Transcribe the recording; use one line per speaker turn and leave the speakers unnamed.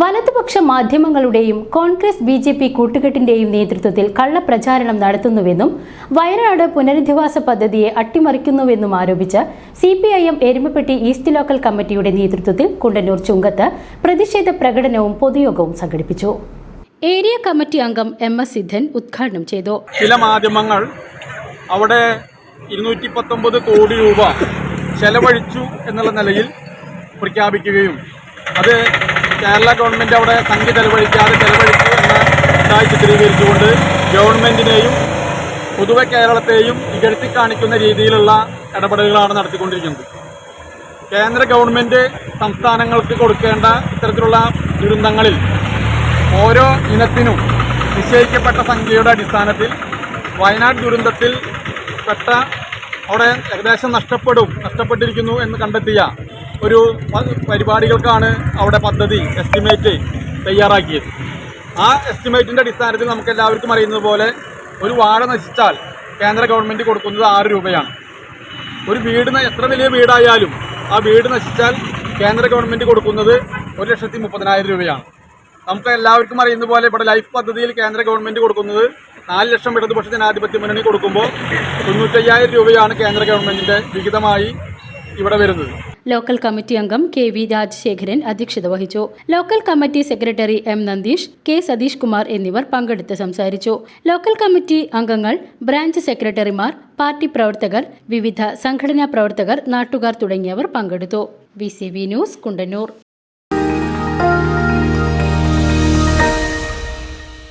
വലതുപക്ഷ മാധ്യമങ്ങളുടെയും Congress B J P കൂട്ടുകെട്ടിന്റെയും നേതൃത്വത്തിൽ കള്ളപ്രചാരണം നടത്തുന്നുവെന്നും വയനാട് പുനരധിവാസ പദ്ധതിയെ അട്ടിമറിക്കുന്നുവെന്നും ആരോപിച്ച് C P I M Erumapetty east local കമ്മിറ്റിയുടെ നേതൃത്വത്തിൽ കുണ്ടന്നൂർ ചുങ്കത്ത് പ്രതിഷേധ പ്രകടനവും പൊതുയോഗവും സംഘടിപ്പിച്ചു. ഏരിയ കമ്മിറ്റി അംഗം എം എസ് സിദ്ധൻ ഉദ്ഘാടനം ചെയ്തു.
ചില മാധ്യമങ്ങൾ അവിടെ ഇരുന്നൂറ്റി പത്തൊമ്പത് കോടി രൂപ ചെലവഴിച്ചു എന്നുള്ള നിലയിൽ പ്രഖ്യാപിക്കുകയും അത് കേരള ഗവൺമെന്റ് അവിടെ സംഖ്യ ചെലവഴിക്കാതെ ചെലവഴിച്ചു എന്ന ചിത്രീകരിച്ചുകൊണ്ട് ഗവൺമെന്റിനെയും പൊതുവെ കേരളത്തെയും ഇകഴ്ത്തി കാണിക്കുന്ന രീതിയിലുള്ള ഇടപെടലുകളാണ് നടത്തിക്കൊണ്ടിരിക്കുന്നത്. കേന്ദ്ര ഗവൺമെന്റ് സംസ്ഥാനങ്ങൾക്ക് കൊടുക്കേണ്ട ഇത്തരത്തിലുള്ള ദുരന്തങ്ങളിൽ ഓരോ ഇനത്തിനും നിശ്ചയിക്കപ്പെട്ട സംഖ്യയുടെ അടിസ്ഥാനത്തിൽ വയനാട് ദുരന്തത്തിൽ പെട്ട അവിടെ ഏകദേശം നഷ്ടപ്പെടും നഷ്ടപ്പെട്ടിരിക്കുന്നു എന്ന് കണ്ടെത്തിയ ഒരു പരിപാടികൾക്കാണ് അവിടെ പദ്ധതി എസ്റ്റിമേറ്റ് തയ്യാറാക്കിയത്. ആ എസ്റ്റിമേറ്റിന്റെ അടിസ്ഥാനത്തിൽ നമുക്ക് എല്ലാവർക്കും അറിയുന്നത് പോലെ ഒരു വാഴ നശിച്ചാൽ കേന്ദ്ര ഗവൺമെന്റ് കൊടുക്കുന്നത് ആറ് രൂപയാണ്. ഒരു വീട് എത്ര വലിയ വീടായാലും ആ വീട് നശിച്ചാൽ കേന്ദ്ര ഗവൺമെന്റ് കൊടുക്കുന്നത് ഒരു ലക്ഷത്തി മുപ്പതിനായിരം രൂപയാണ്. നമുക്ക് എല്ലാവർക്കും അറിയുന്ന പോലെ ഇവിടെ ലൈഫ് പദ്ധതിയിൽ കേന്ദ്ര ഗവൺമെന്റ് കൊടുക്കുന്നത് നാല് ലക്ഷം ഇടതുപക്ഷ ജനാധിപത്യ മുന്നണി കൊടുക്കുമ്പോൾ തൊണ്ണൂറ്റയ്യായിരം രൂപയാണ് കേന്ദ്ര ഗവൺമെന്റിന്റെ വിഹിതമായി ഇവിടെ വരുന്നത്.
ലോക്കൽ കമ്മിറ്റി അംഗം കെ വി രാജശേഖരൻ അധ്യക്ഷത വഹിച്ചു. Local committee secretary M Nandeesh K Satheesh Kumar എന്നിവർ പങ്കെടുത്ത് സംസാരിച്ചു. ലോക്കൽ കമ്മിറ്റി അംഗങ്ങൾ ബ്രാഞ്ച് സെക്രട്ടറിമാർ പാർട്ടി പ്രവർത്തകർ വിവിധ സംഘടനാ പ്രവർത്തകർ നാട്ടുകാർ തുടങ്ങിയവർ പങ്കെടുത്തു. V news Kundannoor.